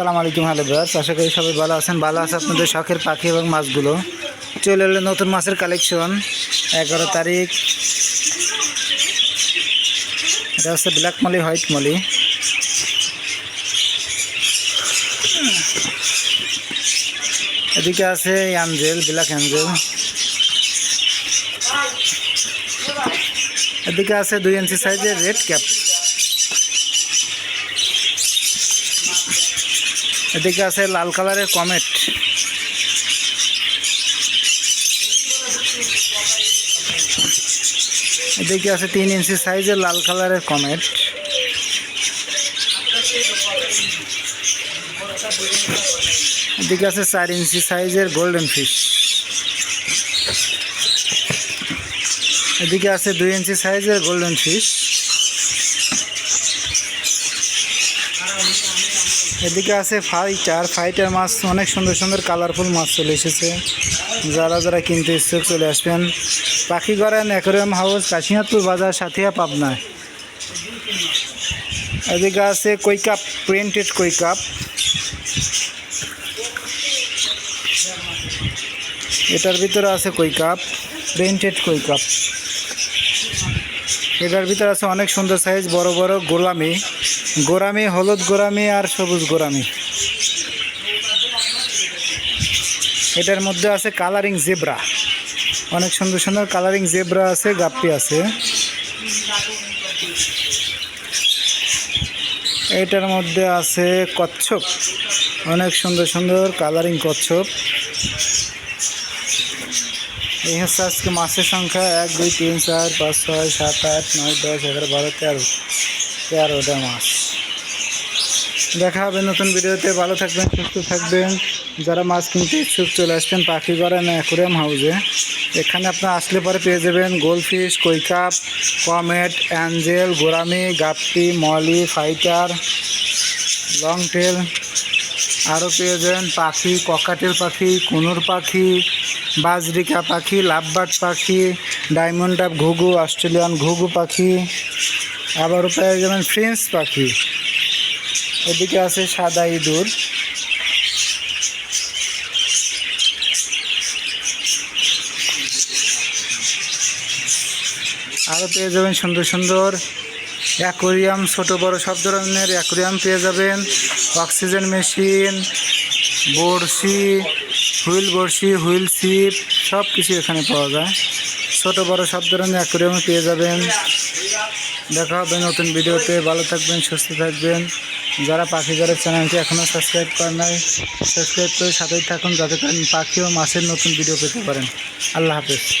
আসসালামু আলাইকুম, hello brass আশা করি সবাই ভালো আছেন। ভালো আছে আপনাদের শখের পাখি এবং মাছগুলো। চলে এলো নতুন মাছের কালেকশন এগারো তারিখ। এটা হচ্ছে ব্ল্যাক মলি হোয়াইট মলি এদিকে আছে অ্যাঞ্জেল ব্ল্যাক অ্যাঞ্জেল এদিকে আছে দুই ইঞ্চি সাইজের রেড ক্যাপ এদিকে আছে লাল কালারের কমেট। এদিকে আছে তিন ইঞ্চি সাইজের লাল কালারের কমেট। এদিকে আছে চার ইঞ্চি সাইজের গোল্ডেন ফিশ। এদিকে আছে দুই ইঞ্চি সাইজের গোল্ডেন ফিশ। এদিকে আছে ফাইটার ফাইটার মাছ, অনেক সুন্দর সুন্দর কালারফুল মাছ চলে এসেছে। যারা যারা কিনতে ইচ্ছুক চলে আসবেন। পাখি গড়েন অ্যাকোরিয়াম হাউস, কাশিনাথপুর বাজার, সাথিয়া পাবনায় এদিকে আছে কৈকাপ প্রিন্টেড কৈকাপ এটার ভিতরে আছে কৈকাপ প্রিন্টেড কৈকাপ এটার ভিতরে আছে অনেক সুন্দর সাইজ বড় বড় গোলামি। গোরামি, হলুদ গোরামি আর সবুজ গোরামি। এটার মধ্যে আছে কালারিং জেব্রা অনেক সুন্দর সুন্দর কালারিং জেব্রা আছে, গাপ্পি আছে। এটার মধ্যে আছে কচ্ছপ। অনেক সুন্দর সুন্দর কালারিং কচ্ছপ। এই হচ্ছে আজকে মাছের সংখ্যা, এক, দুই, তিন, চার, পাঁচ, ছয়, সাত, আট, নয়, দশ, এগারো, বারো, তেরো। তেরোটা মাছ দেখা হবে নতুন ভিডিওতে। ভালো থাকবেন, সুস্থ থাকবেন। যারা মাছ কিনতে ইচ্ছুক চলে আসবেন পাখি গড়েন অ্যাকুরিয়াম হাউসে, এখানে আপনার আসলে পরে পেয়ে যাবেন goldfish koi carp comet, angel gourami guppy, molly, fighter long tail আরও পেয়ে যাবেন পাখি, ককাটেল পাখি, কুনুর পাখি বাজরিকা পাখি, লাভবার্ড পাখি, ডায়মন্ড ডাব ঘুঘু, অস্ট্রেলিয়ান ঘুঘু পাখি, আবারও পেয়ে যাবেন ফ্রেঞ্চ পাখি। এদিকে আছে সাদা ইঁদুর। আরও পেয়ে যাবেন সুন্দর সুন্দর অ্যাকোরিয়াম, ছোট, বড় সব ধরনের অ্যাকোরিয়াম পেয়ে যাবেন। অক্সিজেন মেশিন, বড়শি হুইল বড়শি, হুইল সিপ সব কিছু এখানে পাওয়া যায়। ছোটো, বড়ো সব ধরনের অ্যাকোরিয়ামে পেয়ে যাবেন। দেখা হবে নতুন ভিডিওতে। ভালো থাকবেন, সুস্থ থাকবেন। যারা পাখি ঘরের চ্যানেলটি এখনও সাবস্ক্রাইব করেন নাই, সাবস্ক্রাইব করে সাথেই থাকুন। যাতে পাখি ও মাছের নতুন ভিডিও পেতে পারেন। আল্লাহ হাফেজ।